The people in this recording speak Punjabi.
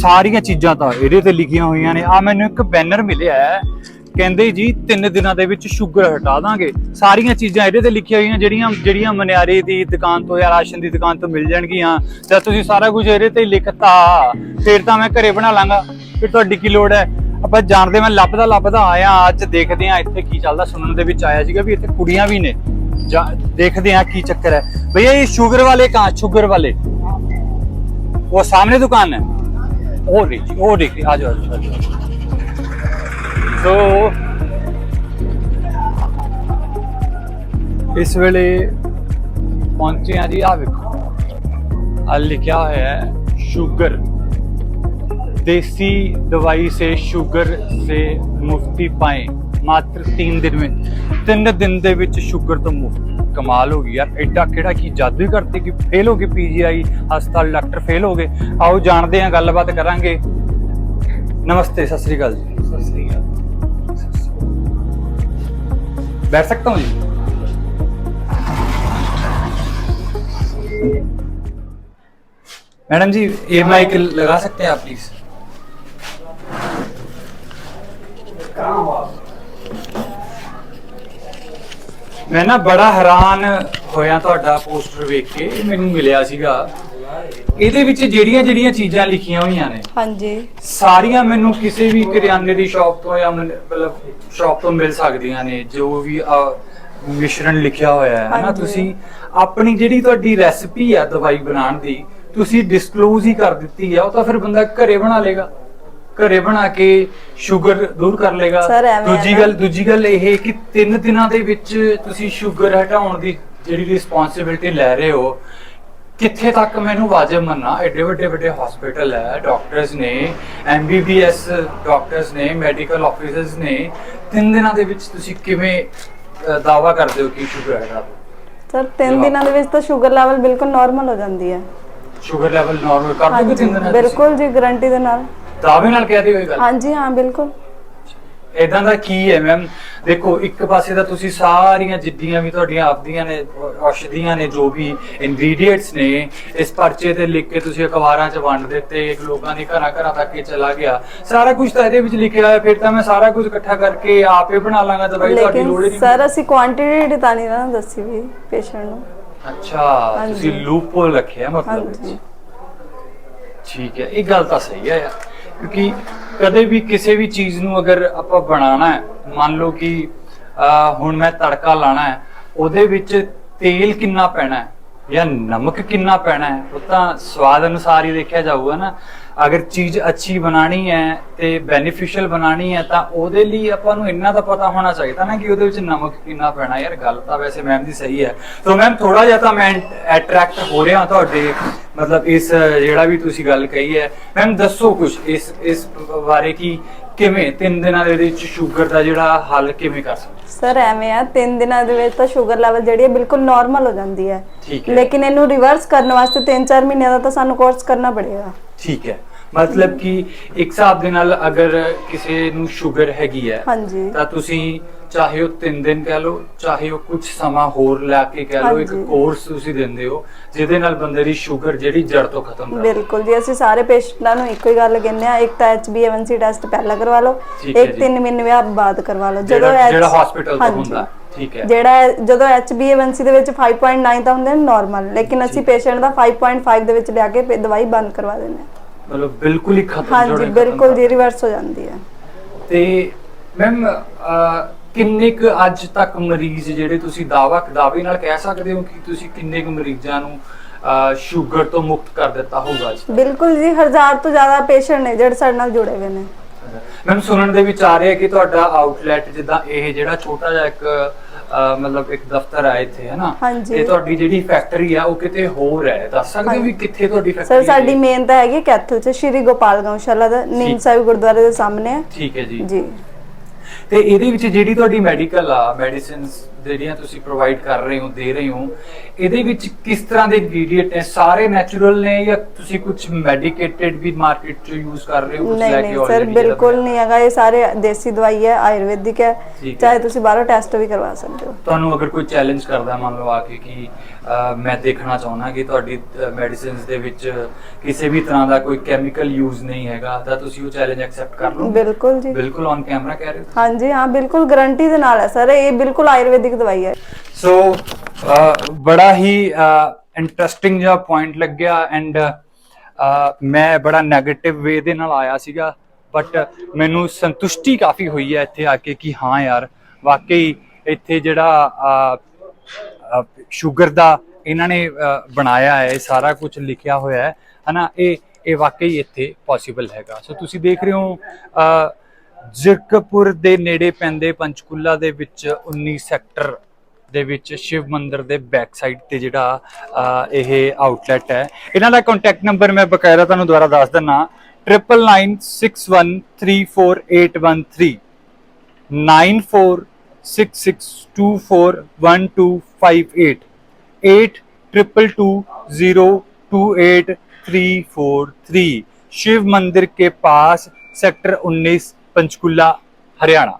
ਸਾਰੀਆਂ ਚੀਜ਼ਾਂ ਤਾਂ ਇਹਦੇ ਤੇ ਲਿਖੀਆਂ ਹੋਈਆਂ ਨੇ। ਆ ਮੈਨੂੰ ਇੱਕ ਬੈਨਰ ਮਿਲਿਆ ਹੈ। ਕਹਿੰਦੇ ਜੀ, ਤਿੰਨ ਦਿਨਾਂ ਦੇ ਵਿੱਚ ਸ਼ੂਗਰ ਹਟਾ ਦਾਂਗੇ। ਸਾਰੀਆਂ ਚੀਜ਼ਾਂ ਇਹਦੇ ਤੇ ਲਿਖੀਆਂ ਹੋਈਆਂ ਜਿਹੜੀਆਂ ਜਿਹੜੀਆਂ ਮਨਿਆਰੇ ਦੀ ਦੁਕਾਨ ਤੋਂ ਜਾਂ ਰਾਸ਼ਨ ਦੀ ਦੁਕਾਨ ਤੋਂ ਮਿਲ ਜਾਣਗੀਆਂ। ਜਾਂ ਤੁਸੀਂ ਸਾਰਾ ਕੁਝ ਇਹਦੇ ਤੇ ਲਿਖਤਾ। ਫਿਰ ਤਾਂ ਮੈਂ ਘਰੇ ਬਣਾ ਲਾਂਗਾ। ਫਿਰ ਤੁਹਾਡੀ ਕੀ ਲੋੜ ਹੈ? ਆਪਾਂ ਜਾਣਦੇ ਮੈਂ ਲੱਭਦਾ ਲੱਭਦਾ ਆਇਆ। ਅੱਜ ਦੇਖਦੇ ਆ ਇੱਥੇ ਕੀ ਚੱਲਦਾ। ਸੁਣਨ ਦੇ ਵਿੱਚ ਆਇਆ ਸੀਗਾ ਵੀ ਇੱਥੇ ਕੁੜੀਆਂ ਵੀ ਨੇ। ਦੇਖਦੇ ਆ ਕੀ ਚੱਕਰ ਹੈ। ਭਈਆ, ਇਹ ਸ਼ੂਗਰ ਵਾਲੇ ਕਾ ਸ਼ੂਗਰ ਵਾਲੇ? ਉਹ ਸਾਹਮਣੇ ਦੁਕਾਨ ਹੈ। वो देखिए वो देखिए आ जाओ आ जाओ, आ जाओ तो ਇਸ ਵੇਲੇ ਪਹੁੰਚੇ ਆ ਜੀ ਆ ਵੇਖੋ ਆ ਲਿਖਿਆ ਹੋਇਆ ਹੈ ਸ਼ੂਗਰ देसी दवाई से शुगर से मुफ्ती पाए ਮਾਤਰ 3 ਦਿਨ ਵਿੱਚ 3 ਦਿਨ ਦੇ ਵਿੱਚ ਸ਼ੂਗਰ ਤੋਂ ਮੁਫਤ ਕਮਾਲ ਹੋ ਗਈ ਯਾਰ ਐਡਾ ਕਿਹੜਾ ਕੀ ਜਾਦੂ ਹੀ ਕਰਤੇ ਕਿ ਫੇਲ ਹੋ ਗਏ ਪੀਜੀਆਈ ਹਸਪਤਾਲ ਡਾਕਟਰ ਫੇਲ ਹੋ ਗਏ ਆਓ ਜਾਣਦੇ ਹਾਂ ਗੱਲਬਾਤ ਕਰਾਂਗੇ ਨਮਸਤੇ ਸਤਿ ਸ੍ਰੀ ਅਕਾਲ ਜੀ ਸਤਿ ਸ੍ਰੀ ਅਕਾਲ बैठ सकता हूँ जी मैडम जी ये माइक लगा सकते हैं आप प्लीज ਮੈਂ ਨਾ ਬੜਾ ਹੈਰਾਨ ਹੋਇਆ ਤੁਹਾਡਾ ਪੋਸਟਰ ਵੇਖ ਕੇ ਇਹ ਮੈਨੂੰ ਮਿਲਿਆ ਸੀਗਾ। ਇਹਦੇ ਵਿੱਚ ਜਿਹੜੀਆਂ ਜਿਹੜੀਆਂ ਚੀਜ਼ਾਂ ਲਿਖੀਆਂ ਹੋਈਆਂ ਨੇ ਹਾਂਜੀ। ਸਾਰੀਆਂ ਮੈਨੂੰ ਕਿਸੇ ਵੀ ਕਰਿਆਨੇ ਦੀ ਸ਼ਾਪ ਤੋਂ ਜਾਂ ਮਨ- ਮਤਲਬ ਸ਼ਾਪ ਤੋਂ ਮਿਲ ਸਕਦੀਆਂ ਨੇ ਜੋ ਵੀ ਅਹ, ਮਿਸ਼ਰਣ ਲਿਖਿਆ ਹੋਇਆ ਹੈ। ਨਾ ਹਾਂਜੀ। ਤੁਸੀਂ ਆਪਣੀ ਜਿਹੜੀ ਤੁਹਾਡੀ ਰੈਸਪੀ ਆ ਦਵਾਈ ਬਣਾਉਣ ਦੀ ਤੁਸੀਂ ਡਿਸਕਲੋਜ਼ ਹੀ ਕਰ ਦਿੱਤੀ ਆ ਉਹ ਤਾਂ ਫਿਰ ਬੰਦਾ ਘਰੇ ਬਣਾ ਲੇਗਾ ਘਰੇ ਬਣਾ ਕੇ ਸ਼ੂਗਰ ਦੂਰ ਕਰ ਲੇਗਾ Sir, ਐਵੇਂ ਹੈ ਦੂਜੀ ਨਾ। ਗੱਲ ਦੂਜੀ ਗੱਲ ਇਹ ਕਿ 3 ਦਿਨਾਂ ਦੇ ਵਿੱਚ ਤੁਸੀਂ ਸ਼ੂਗਰ ਹਟਾਉਣ ਦੀ ਜਿਹੜੀ ਰਿਸਪੌਂਸਿਬਿਲਟੀ ਲੈ ਰਹੇ ਹੋ ਕਿੱਥੇ ਤੱਕ ਮੈਨੂੰ ਵਾਜਬ ਮੰਨਣਾ? ਐਡੇ ਵੱਡੇ ਵੱਡੇ ਹਸਪੀਟਲ ਹੈ ਡਾਕਟਰਸ ਨੇ ਐਮਬੀਬੀਐਸ ਡਾਕਟਰਸ ਨੇ ਮੈਡੀਕਲ ਆਫੀਸਰਸ ਨੇ ਤਿੰਨ ਦਿਨਾਂ ਦੇ ਵਿੱਚ ਤੁਸੀਂ ਕਿਵੇਂ ਦਾਵਾ ਕਰਦੇ ਹੋ ਕਿ ਸ਼ੂਗਰ ਹੈਗਾ ਸਰ 3 ਦਿਨਾਂ ਦੇ ਵਿੱਚ ਤਾਂ ਸ਼ੂਗਰ ਲੈਵਲ ਬਿਲਕੁਲ ਨਾਰਮਲ ਹੋ ਜਾਂਦੀ ਹੈ। ਸ਼ੂਗਰ ਲੈਵਲ ਨਾਰਮਲ ਕਰ ਦੋਗੇ ਤਿੰਨ ਦਿਨਾਂ 'ਚ ਤੁਸੀਂ? ਬਿਲਕੁਲ ਜੀ ਗਾਰੰਟੀ ਦੇ ਨਾਲ। ਦਾਅਵੇ ਨਾਲ ਕਹਦੇ ਹੋਏ ਗੱਲ। ਹਾਂਜੀ ਹਾਂ ਬਿਲਕੁਲ। ਇਦਾਂ ਦਾ ਕੀ ਹੈ ਮੈਮ ਦੇਖੋ ਇੱਕ ਪਾਸੇ ਤਾਂ ਤੁਸੀਂ ਸਾਰੀਆਂ ਜਿੱਦੀਆਂ ਵੀ ਤੁਹਾਡੀਆਂ ਆਪਦੀਆਂ ਨੇ ਔਸ਼ਧੀਆਂ ਨੇ ਜੋ ਵੀ ਇੰਗਰੀਡੀਐਂਟਸ ਨੇ ਇਸ ਪਰਚੇ ਤੇ ਲਿਖ ਕੇ ਤੁਸੀਂ ਅਖਬਾਰਾਂ 'ਚ ਵੰਡ ਦਿੱਤੇ ਲੋਕਾਂ ਦੇ ਘਰਾਂ ਘਰਾਂ ਤੱਕ ਇਹ ਚਲਾ ਗਿਆ। ਸਾਰਾ ਕੁਝ ਤਾਂ ਇਹਦੇ ਵਿੱਚ ਲਿਖਿਆ ਹੋਇਆ ਫਿਰ ਤਾਂ ਮੈਂ ਸਾਰਾ ਕੁਝ ਇਕੱਠਾ ਕਰਕੇ ਆਪੇ ਬਣਾ ਲਾਂਗਾ ਦਵਾਈ ਤੁਹਾਡੀ ਲੋੜ ਹੀ ਨਹੀਂ। ਸਰ ਅਸੀਂ ਕੁਆਂਟੀਟੀ ਤਾਂ ਨਹੀਂ ਨਾ ਦੱਸੀ ਵੀ ਪੇਸ਼ੈਂਟ ਨੂੰ। ਅੱਛਾ। ਤੁਸੀਂ ਲੂਪਹੋਲ ਰੱਖਿਆ ਮਤਲਬ ਠੀਕ ਹੈ ਇਹ ਗੱਲ ਤਾਂ ਸਹੀ ਹੈ ਯਾਰ। ਕਿਉਂਕਿ ਕਦੇ ਵੀ ਕਿਸੇ ਵੀ ਚੀਜ਼ ਨੂੰ ਅਗਰ ਆਪਾਂ ਬਣਾਉਣਾ ਹੈ ਮੰਨ ਲਓ ਕਿ ਅਹ, ਹੁਣ ਮੈਂ ਤੜਕਾ ਲਾਣਾ ਹੈ ਉਹਦੇ ਵਿੱਚ ਤੇਲ ਕਿੰਨਾ ਪੈਣਾ ਹੈ ਜਾਂ ਨਮਕ ਕਿੰਨਾ ਪੈਣਾ ਹੈ ਉਹ ਤਾਂ ਸਵਾਦ ਅਨੁਸਾਰ ਹੀ ਦੇਖਿਆ ਜਾਊਗਾ ਨਾ। ਅਗਰ ਚੀਜ਼ ਅੱਛੀ ਬਣਾਣੀ ਹੈ ਤੇ ਬੈਨੀਫੀਸ਼ੀਅਲ ਬਣਾਣੀ ਹੈ ਤਾਂ ਉਹਦੇ ਲਈ ਆਪਾਂ ਨੂੰ ਇੰਨਾ ਤਾਂ ਪਤਾ ਹੋਣਾ ਚਾਹੀਦਾ ਨਾ ਕਿ ਉਹਦੇ ਵਿੱਚ ਨਮਕ ਕਿੰਨਾ ਪੈਣਾ। ਯਾਰ ਗੱਲ ਤਾਂ ਵੈਸੇ ਮੈਮ ਦੀ ਸਹੀ ਹੈ। ਤਾਂ ਮੈਮ ਥੋੜਾ ਜਿਹਾ ਤਾਂ ਮੈਂ ਅਟਰੈਕਟ ਹੋ ਰਿਹਾ ਤੁਹਾਡੇ ਮਤਲਬ ਇਸ ਜਿਹੜਾ ਵੀ ਤੁਸੀਂ ਗੱਲ ਕਹੀ ਹੈ। ਮੈਮ ਦੱਸੋ ਕੁਝ ਇਸ ਇਸ ਬਾਰੇ ਕਿ ਕਿਵੇਂ ਤਿੰਨ ਦਿਨਾਂ ਦੇ ਵਿੱਚ ਸ਼ੂਗਰ ਦਾ ਜਿਹੜਾ ਹੱਲ ਕਿਵੇਂ ਕਰ ਸਕਦੇ? ਸਰ ਐਵੇਂ ਆ 3 ਦਿਨਾਂ ਦੇ ਵਿੱਚ ਤਾਂ ਸ਼ੂਗਰ ਲੈਵਲ ਜਿਹੜੀ ਹੈ ਬਿਲਕੁਲ ਨਾਰਮਲ ਹੋ ਜਾਂਦੀ ਹੈ। ਲੇਕਿਨ ਇਹਨੂੰ ਰਿਵਰਸ ਕਰਨ ਵਾਸਤੇ 3-4 ਮਹੀਨਿਆਂ ਦਾ ਤਾਂ ਸਾਨੂੰ ਕੋਰਸ ਕਰਨਾ ਪੜੇਗਾ। ਠੀਕ ਹੈ। ਮਤਲਬ ਕਿ ਇੱਕ ਹਿਸਾਬ ਦੇ ਨਾਲ ਅਗਰ ਕਿਸੇ ਨੂੰ ਸ਼ੂਗਰ ਹੈਗੀ ਹੈ ਹਾਂਜੀ। ਤਾਂ ਤੁਸੀਂ ਚਾਹੇ ਉਹ 3 ਦਿਨ ਕਹਿ ਲਓ ਚਾਹੇ ਉਹ ਕੁਝ ਸਮਾਂ ਹੋਰ ਲੈ ਕੇ ਕਹਿ ਲਓ ਇੱਕ ਹਾਂਜੀ। ਕੋਰਸ ਤੁਸੀਂ ਦਿੰਦੇ ਹੋ ਜਿਹਦੇ ਨਾਲ ਬੰਦੇ ਦੀ ਸ਼ੂਗਰ ਜਿਹੜੀ ਜੜ ਤੋਂ ਖਤਮ ਕਰ ਬਿਲਕੁਲ ਜੀ ਅਸੀਂ ਸਾਰੇ ਪੇਸ਼ੈਂਟਾਂ ਨੂੰ ਇੱਕੋ ਹੀ ਗੱਲ ਕਹਿੰਦੇ ਆ ਇੱਕ ਤਾਂ HbA1c ਟੈਸਟ ਪਹਿਲਾਂ ਕਰਵਾ ਲਓ ਠੀਕ ਹੈ ਇੱਕ ਜੀ। 3 ਮਹੀਨੇ ਬਾਅਦ ਕਰਵਾ ਲਓ। ਜਿਹੜਾ H- ਜਿਹੜਾ ਹਸਪੀਟਲ ਤੋਂ ਹਾਂਜੀ। ਹੁੰਦਾ ਠੀਕ ਹੈ। ਜਿਹੜਾ ਹੈ- ਜਦੋਂ HbA1c ਦੇ ਵਿੱਚ 5.9 ਤਾਂ ਹੁੰਦੇ ਨੇ ਨਾਰਮਲ ਲੇਕਿਨ ਅਸੀਂ ਪੇਸ਼ੈਂਟ ਦਾ 5.5 ਦੇ ਵਿੱਚ ਲਿਆ ਕੇ ਪੇ- ਦਵਾਈ ਬੰਦ ਕਰਵਾ ਦਿੰਦੇ ਹਾਂ। ਮਤਲਬ ਬਿਲਕੁਲ ਹੀ ਖਤਮ ਹਾਂਜੀ ਬਿਲਕੁਲ ਜੀ ਰਿਵਰਸ ਹੋ ਜਾਂਦੀ ਹੈ। ਤੇ ਮੈਮ ਕਿੰਨੇ ਕੁ ਅੱਜ ਤੱਕ ਮਰੀਜ਼ ਜਿਹੜੇ ਤੁਸੀਂ ਦਾਵਾ ਦਾਅਵੇ ਨਾਲ ਕਹਿ ਸਕਦੇ ਹੋ ਕਿ ਤੁਸੀਂ ਕਿੰਨੇ ਕੁ ਮਰੀਜ਼ਾਂ ਨੂੰ ਸ਼ੂਗਰ ਤੋਂ ਮੁਕਤ ਕਰ ਦਿੱਤਾ ਹੋਊਗਾ ਅੱਜ ਬਿਲਕੁਲ ਜੀ ਹਜ਼ਾਰ ਤੋਂ ਜ਼ਿਆਦਾ ਪੇਸ਼ੈਂਟ ਨੇ ਜਿਹੜੇ ਸਾਡੇ ਨਾਲ ਜੁੜੇ ਹੋਏ ਨੇ। ਮੈਮ ਸੁਣਨ ਦੇ ਵਿੱਚ ਆ ਰਿਹਾ ਕਿ ਤੁਹਾਡਾ ਆਊਟਲੈਟ ਜਿੱਦਾਂ ਇਹ ਜਿਹੜਾ ਛੋਟਾ ਜਿਹਾ ਇੱਕ ਮਤਲਬ ਇੱਕ ਦਫ਼ਤਰ ਹੈ ਇੱਥੇ ਹੈ ਨਾ? ਹਾਂਜੀ। ਤੇ ਤੁਹਾਡੀ ਜਿਹੜੀ ਫੈਕਟਰੀ ਆ ਉਹ ਕਿਤੇ ਹੋਰ ਹੈ? ਦੱਸ ਸਕਦੇ ਹੋ ਵੀ ਕਿੱਥੇ ਤੁਹਾਡੀ ਫੈਕਟਰੀ ਸਰ ਸਾਡੀ ਮੇਨ ਤਾਂ ਹੈਗੀ ਕੈਥਲ ਚ ਸ਼੍ਰੀ ਗੋਪਾਲ ਗਊਸ਼ਾਲਾ ਦਾ ਨੀਮ। ਸਾਹਿਬ ਗੁਰਦੁਆਰੇ ਦੇ ਸਾਹਮਣੇ ਹੈ ਠੀਕ ਹੈ ਜੀ। ਜੀ। ਤੇ ਇਹਦੇ ਵਿੱਚ ਜਿਹੜੀ ਤੁਹਾਡੀ ਮੈਡੀਕਲ ਆ ਮੈਡੀਸਿਨਸ ਜਿਹੜੀਆਂ ਤੁਸੀਂ ਪ੍ਰੋਵਾਈਡ ਕਰ ਰਹੇ ਹੋ ਦੇ ਰਹੇ ਹੋ ਇਹਦੇ ਵਿੱਚ ਕਿਸ ਤਰ੍ਹਾਂ ਦੇ ਇੰਗਰੀਡੀਐਂਟ ਨੇ? ਸਾਰੇ ਨੈਚੁਰਲ ਨੇ ਜਾਂ ਤੁਸੀਂ ਕੁਝ ਮੈਡੀਕੇਟਡ ਵੀ ਮਾਰਕੀਟ 'ਚ ਯੂਜ਼ ਕਰ ਰਹੇ ਹੋ ਕੁਝ ਲੈ ਕੇ ਨਹੀਂ ਸਰ ਬਿਲਕੁਲ ਨਹੀਂ ਹੈਗਾ ਇਹ ਸਾਰੇ ਦੇਸੀ ਦਵਾਈ ਹੈ ਆਯੁਰਵੈਦਿਕ ਹੈ। ਚਾਹੇ ਤੁਸੀਂ ਬਾਹਰੋਂ ਟੈਸਟ ਵੀ ਕਰਵਾ ਸਕਦੇ ਹੋ। ਤੁਹਾਨੂੰ ਅਗਰ ਕੋਈ ਚੈਲੰਜ ਕਰਦਾ ਮੰਨ ਲਓ ਆ ਕੇ ਕਿ ਮੈਂ ਦੇਖਣਾ ਚਾਹੁੰਦਾ ਕਿ ਤੁਹਾਡੀ ਮੈਡੀਸਿਨਸ ਦੇ ਵਿੱਚ ਕਿਸੇ ਵੀ ਤਰ੍ਹਾਂ ਦਾ ਕੋਈ ਕੈਮੀਕਲ ਯੂਜ਼ ਨਹੀਂ ਹੈਗਾ ਤਾਂ ਤੁਸੀਂ ਉਹ ਚੈਲੰਜ ਐਕਸੈਪਟ ਕਰ ਲਓ। ਬਿਲਕੁਲ ਜੀ। ਬਿਲਕੁਲ ਔਨ ਕੈਮਰਾ ਕਹਿ ਰਹੇ ਹੋ ਹਾਂਜੀ ਹਾਂ ਬਿਲਕੁਲ ਗਾਰੰਟੀ ਦੇ ਨਾਲ ਹੈ ਸਰ ਇਹ ਬਿਲਕੁਲ ਆਯੁਰਵੈਦਿਕ ਦਵਾਈ ਹੈ। ਸੋ ਬੜਾ ਹੀ ਇੰਟਰਸਟਿੰਗ ਜਿਹਾ ਪੁਆਇੰਟ ਲੱਗਿਆ ਐਂਡ ਮੈਂ ਬੜਾ 네ਗੇਟਿਵ ਵੇ ਦੇ ਨਾਲ ਆਇਆ ਸੀਗਾ ਬਟ ਮੈਨੂੰ ਸੰਤੁਸ਼ਟੀ ਕਾਫੀ ਹੋਈ ਹੈ ਇੱਥੇ ਆ ਕੇ ਕਿ ਹਾਂ ਯਾਰ, ਵਾਕਈ ਇੱਥੇ ਜਿਹੜਾ ਸ਼ੂਗਰ ਦਾ ਇਹਨਾਂ ਨੇ ਬਣਾਇਆ ਹੈ ਸਾਰਾ ਕੁਝ ਲਿਖਿਆ ਹੋਇਆ ਹੈ, ਹਨਾ, ਇਹ ਇਹ ਵਾਕਈ ਇੱਥੇ ਪੋਸੀਬਲ ਹੈਗਾ। ਸੋ ਤੁਸੀਂ ਦੇਖ ਰਹੇ ਹੋ ਜ਼ਿਰਕਪੁਰ ਦੇ ਨੇੜੇ ਪੈਂਦੇ ਪੰਚਕੂਲਾ ਦੇ ਵਿੱਚ 19 ਸੈਕਟਰ ਦੇ ਵਿੱਚ ਸ਼ਿਵ ਮੰਦਿਰ ਦੇ ਬੈਕ ਸਾਈਡ ਤੇ ਜਿਹੜਾ ਅਹ, ਇਹ ਆਊਟਲੈਟ ਹੈ ਇਹਨਾਂ ਦਾ ਕੰਟੈਕਟ ਨੰਬਰ ਮੈਂ ਬਕਾਇਦਾ ਤੁਹਾਨੂੰ ਦੁਬਾਰਾ ਦੱਸ ਦਿੰਨਾ 9996134813 9466241258 8220283343 शिव मंदिर के पास सेक्टर 19 ਪੰਚਕੂਲਾ ਹਰਿਆਣਾ।